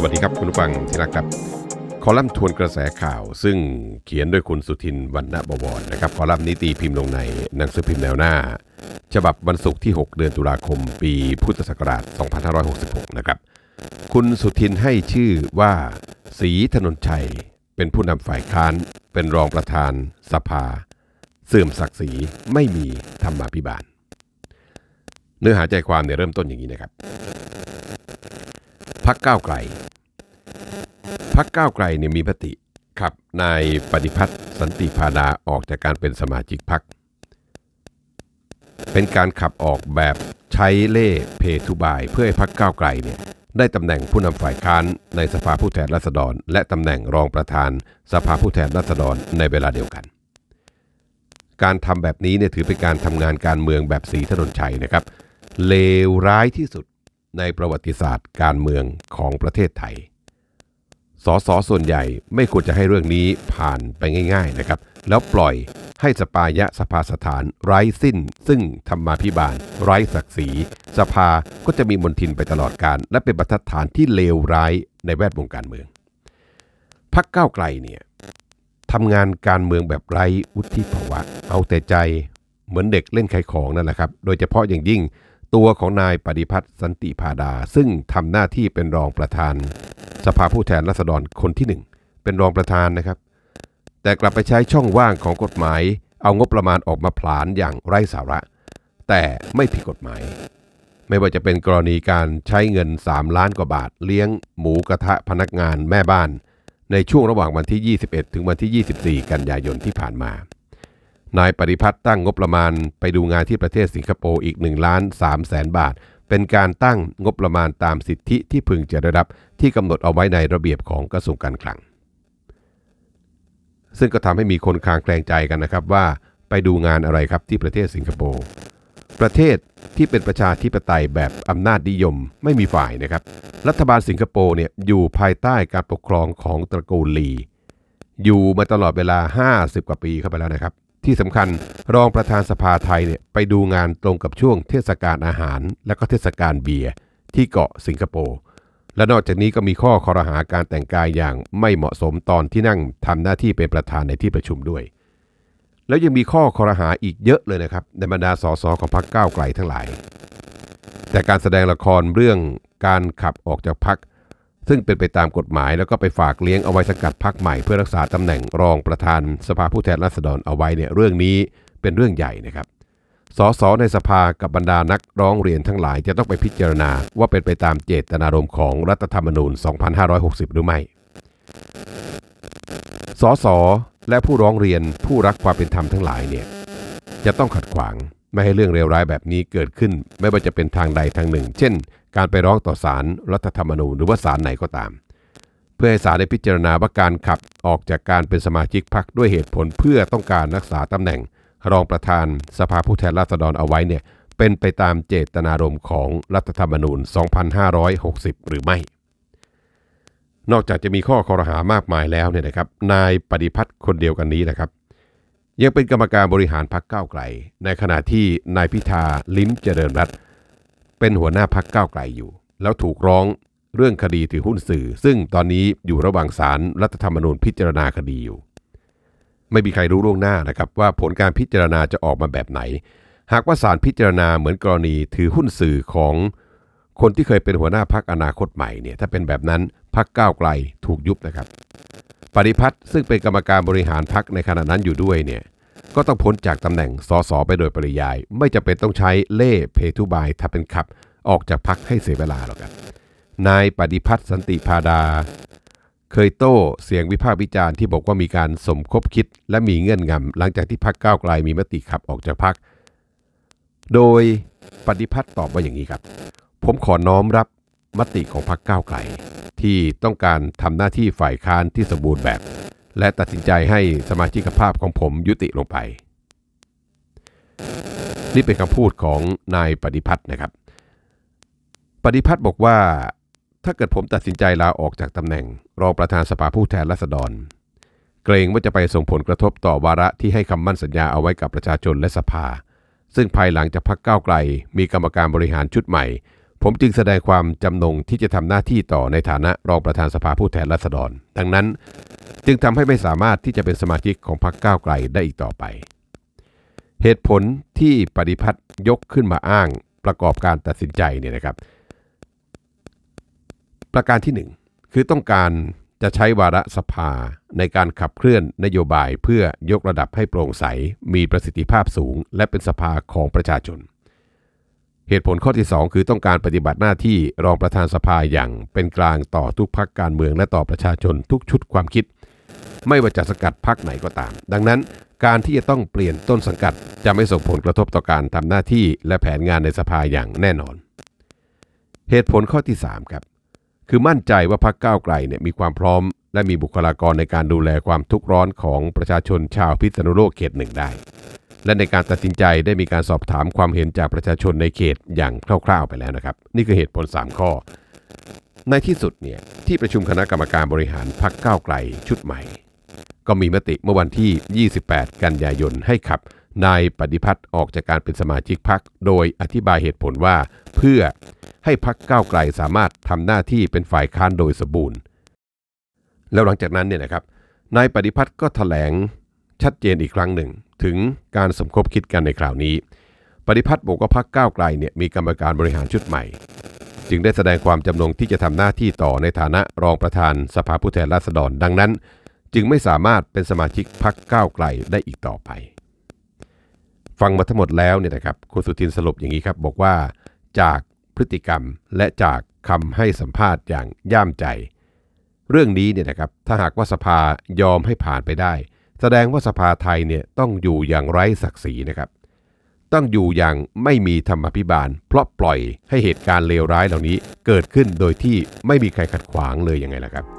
สวัสดีครับคุณผู้ฟังที่รักครับ คอลัมน์ทวนกระแสข่าว ซึ่งเขียนโดยคุณสุทินวรรณบวรนะครับ คอลัมน์นี้ตีพิมพ์ลงในหนังสือพิมพ์แนวหน้า ฉบับวันศุกร์ที่ 6 เดือนตุลาคม ปีพุทธศักราช 2566 นะครับ คุณสุทินให้ชื่อว่าศรีถนนชัย เป็นผู้นำฝ่ายค้าน เป็นรองประธานสภา เสื่อมศักดิ์ศรีไม่มีธรรมาภิบาล เนื้อหาใจความเนี่ยเริ่มต้นอย่างนี้นะครับ พักก้าวไกลพักก้าวไกลเนี่ยมีมติขับนายปฏิพัฒน์สันติพาดาออกจากการเป็นสมาชิกพัก เป็นการขับออกแบบใช้เล่เพทุบายเพื่อให้พักก้าวไกลเนี่ยได้ตำแหน่งผู้นำฝ่ายค้านในสภาผู้แทนราษฎร และตำแหน่งรองประธานสภาผู้แทนราษฎรในเวลาเดียวกัน การทำแบบนี้เนี่ยถือเป็นการทำงานการเมืองแบบสีถนนชัยนะครับ เลวร้ายที่สุด ในประวัติศาสตร์การเมืองของประเทศไทย สสส่วนใหญ่ไม่ควรจะให้เรื่องนี้ผ่านไปง่าย ๆนะครับ แล้วปล่อยให้สปายะสภาสถานไร้สิ้น ซึ่งธรรมาภิบาล ไร้ศักดิ์ศรีสภาก็จะมีมนทินไปตลอดการ และเป็นบรรทัดฐานที่เลวร้ายในแวดวงการเมืองพักก้าวไกลเนี่ยทำงานการเมืองแบบไร้วุฒิภาวะ เอาแต่ใจเหมือนเด็กเล่นไขของนั่นแหละครับ โดยเฉพาะอย่างยิ่ง ตัวของนายปฏิพัฒน์สันติพาดา ซึ่งทำหน้าที่เป็นรองประธาน สภาผู้แทนราษฎรคนที่หนึ่งเป็นรองประธานนะครับ แต่กลับไปใช้ช่องว่างของกฎหมาย เอางบประมาณออกมาผลาญอย่างไร้สาระ แต่ไม่ผิดกฎหมาย ไม่ว่าจะเป็นกรณีการใช้เงิน 3 ล้านกว่าบาท เลี้ยงหมูกระทะพนักงานแม่บ้าน ในช่วงระหว่างวันที่ 21 ถึงวันที่ 24 กันยายนที่ผ่านมา นายปฏิพัฒน์ตั้งงบประมาณไปดูงานที่ประเทศสิงคโปร์อีก1ล้าน3แสนบาท เป็นการตั้งงบประมาณตามสิทธิที่พึงจะได้รับที่กำหนดเอาไว้ในระเบียบของกระทรวงการคลัง ซึ่งก็ทำให้มีคนคลางแคลงใจกันนะครับว่า ไปดูงานอะไรครับที่ประเทศสิงคโปร์ประเทศที่เป็นประชาธิปไตยแบบอำนาจนิยมไม่มีฝ่ายนะครับ รัฐบาลสิงคโปร์เนี่ยอยู่ภายใต้การปกครองของตระกูลลี อยู่มาตลอดเวลา 50 กว่าปีเข้าไปแล้วนะครับ ที่สำคัญรองประธานสภาไทยเนี่ยไปดูงานตรงกับช่วงเทศกาลอาหาร และก็เทศกาลเบียร์ที่เกาะสิงคโปร์และนอกจากนี้ก็มีข้อคอรหาการแต่งกายอย่างไม่เหมาะสมตอนที่นั่งทำหน้าที่เป็นประธานในที่ประชุมด้วย แล้วยังมีข้อคอรหาอีกเยอะเลยนะครับในบรรดาสสของพรรคก้าวไกลทั้งหลาย แต่การแสดงละครเรื่องการขับออกจากพรรค ซึ่งเป็นไปตามกฎหมายแล้วก็ไปฝากเลี้ยงเอาไว้สังกัดพรรคใหม่เพื่อรักษาตำแหน่งรองประธานสภาผู้แทนราษฎรเอาไว้เนี่ยเรื่องนี้เป็นเรื่องใหญ่นะครับสสในสภากับบรรดานักร้องเรียนทั้งหลายจะต้องไปพิจารณาว่าเป็นไปตามเจตนารมณ์ของรัฐธรรมนูญ 2560 หรือไม่ สสและผู้ร้องเรียนผู้รักความเป็นธรรมทั้งหลายเนี่ยจะต้องขัดขวาง ไม่ให้เรื่องเลวร้ายแบบนี้เกิดขึ้น ไม่ว่าจะเป็นทางใดทางหนึ่ง เช่น การไปร้องต่อศาลรรัฐธรรมนูญหรือว่าศาลไหนก็ตาม เพื่อให้ศาลได้พิจารณาว่าการขับออกจากการเป็นสมาชิกพรรคด้วยเหตุผลเพื่อต้องการรักษาตำแหน่ง รองประธานสภาผู้แทนราษฎรเอาไว้เนี่ยเป็นไปตามเจตนารมณ์ของรัฐธรรมนูญ 2560 หรือไม่ นอกจากจะมีข้อคอรหามากมายแล้วเนี่ยนะครับ นายปฏิพัฒน์คนเดียวกันนี้นะครับ ยังเป็นกรรมการบริหารพรรคก้าวไกล ในขณะที่นายพิธาลิ้มเจริญรัตน์เป็นหัวหน้าพรรคก้าวไกลอยู่ แล้วถูกร้องเรื่องคดีถือหุ้นสื่อ ซึ่งตอนนี้อยู่ระหว่างศาลรรัฐธรรมนูญพิจารณาคดีอยู่ ไม่มีใครรู้ล่วงหน้านะครับว่าผลการพิจารณาจะออกมาแบบไหน หากว่าศาลพิจารณาเหมือนกรณีถือหุ้นสื่อของคนที่เคยเป็นหัวหน้าพักอนาคตใหม่เนี่ยถ้าเป็นแบบนั้นพักก้าวไกลถูกยุบนะครับ ปฏิพัฒน์ซึ่งเป็นกรรมการบริหารพักในขณะนั้นอยู่ด้วยเนี่ยก็ต้องพ้นจากตำแหน่งสสไปโดยปริยาย ไม่จะเป็นต้องใช้เล่เพทุบายถ้าเป็นขับ ออกจากพักให้เสียเวลาหรอกครับนายปฏิพัฒน์สันติพาดา เคยโต้เสียงวิพากษ์วิจารณ์ที่บอกว่ามีการสมคบคิด และมีเงื่อนงำหลังจากที่พักก้าวไกลมีมติขับออกจากพัก โดยปฏิพัฒน์ตอบว่าอย่างนี้ครับ ผมขอน้อมรับมติของพรรคก้าวไกล ที่ต้องการทำหน้าที่ฝ่ายค้านที่สมบูรณ์แบบ และตัดสินใจให้สมาชิกภาพของผมยุติลงไป นี่เป็นคำพูดของนายปฏิพัฒน์นะครับ ปฏิพัฒน์บอกว่า ถ้าเกิดผมตัดสินใจลาออกจากตำแหน่ง รองประธานสภาผู้แทนราษฎร เกรงว่าจะไปส่งผลกระทบต่อวาระที่ให้คำมั่นสัญญาเอาไว้กับประชาชนและสภา ซึ่งภายหลังจากพักเก้าไกล มีกรรมการบริหารชุดใหม่ ผมจึงแสดงความจำนงที่จะทำหน้าที่ต่อในฐานะรองประธานสภาผู้แทนราษฎร ดังนั้นจึงทำให้ไม่สามารถที่จะเป็นสมาชิกของพรรคก้าวไกลได้อีกต่อไป เหตุผลที่ปฏิพัฒน์ยกขึ้นมาอ้างประกอบการตัดสินใจเนี่ยนะครับ ประการที่หนึ่งคือต้องการจะใช้วาระสภาในการขับเคลื่อนนโยบายเพื่อยกระดับให้โปร่งใส มีประสิทธิภาพสูง และเป็นสภาของประชาชน เหตุผลข้อที่ 2 คือต้องการปฏิบัติหน้าที่รองประธานสภาอย่างเป็นกลางต่อทุกพักการเมืองและต่อประชาชนทุกชุดความคิด ไม่ว่าจะสกัดพักไหนก็ตาม ดังนั้นการที่จะต้องเปลี่ยนต้นสังกัด จะไม่ส่งผลกระทบต่อการทำหน้าที่และแผนงานในสภาอย่างแน่นอน เหตุผลข้อที่3ครับคือมั่นใจว่าพรรคก้าวไกลเนี่ยมีความพร้อม และมีบุคลากรในการดูแลความทุกข์ร้อนของประชาชนชาวพิษณุโลกเขตหนึ่งได้ และในการตัดสินใจได้มีการสอบถามความเห็นจากประชาชนในเขตอย่างคร่าวๆไปแล้วนะครับ นี่คือเหตุผล 3 ข้อ ในที่สุดเนี่ยที่ประชุมคณะกรรมการบริหารพรรคก้าวไกลชุดใหม่ ก็มีมติเมื่อวันที่ 28 กันยายนให้ขับนายปฏิพัฒน์ออกจากการเป็นสมาชิกพรรคโดยอธิบายเหตุผลว่า เพื่อให้พรรคก้าวไกลสามารถทำหน้าที่เป็นฝ่ายค้านโดยสมบูรณ์ แล้วหลังจากนั้นเนี่ยนะครับนายปฏิพัฒน์ก็ถแถลงชัดเจนอีกครั้งหนึ่ง ถึงการสมคบคิดกันในคราวนี้ ปฏิพัฒน์บอกว่าพรรคก้าวไกลเนี่ยมีกรรมการบริหารชุดใหม่ จึงได้แสดงความจำนงที่จะทำหน้าที่ต่อในฐานะรองประธานสภาผู้แทนราษฎรดังนั้น จึงไม่สามารถเป็นสมาชิกพรรคก้าวไกลได้อีกต่อไป ฟังมาทั้งหมดแล้วเนี่ยนะครับคุณสุทินสรุปอย่างนี้ครับบอกว่า จากพฤติกรรมและจากคำให้สัมภาษณ์อย่างย่ามใจ เรื่องนี้เนี่ยนะครับถ้าหากว่าสภายอมให้ผ่านไปได้ แสดงว่าสภาไทยเนี่ยต้องอยู่อย่างไร้ศักดิ์ศรีนะครับ ต้องอยู่อย่างไม่มีธรรมพิบาล เพราะปล่อยให้เหตุการณ์เลวร้ายเหล่านี้เกิดขึ้นโดยที่ไม่มีใครขัดขวางเลยยังไงล่ะครับ